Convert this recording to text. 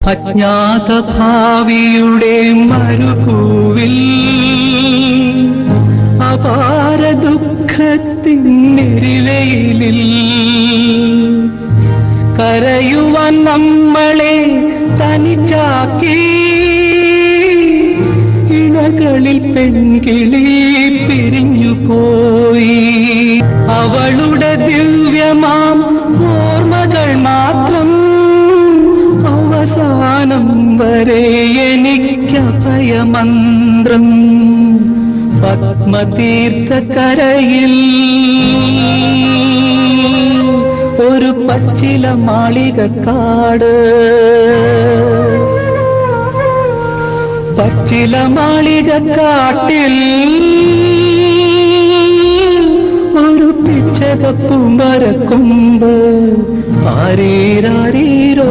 അജ്ഞാത ഭാവിയുടെ മരുഭൂവിൽ അപാര ദുഃഖത്തിൻ നെരിവയിലിൽ കരയുവാൻ നമ്മളെ തനിച്ചാക്കി. ഇണകളിൽ പെൺകിളി പിരിഞ്ഞുപോയി അവളുടെ ദിവ്യമാം ഓർമ്മകൾ മാത്രം വരെ എനിക്കഭയമന്ത്രം. പത്മതീർത്ഥക്കരയിൽ ഒരു പച്ചില മാളികക്കാട്. പച്ചില മാളികക്കാട്ടിൽ ഒരു പിച്ചകപ്പുമരക്കുമ്പ് ആരീരാരീരോ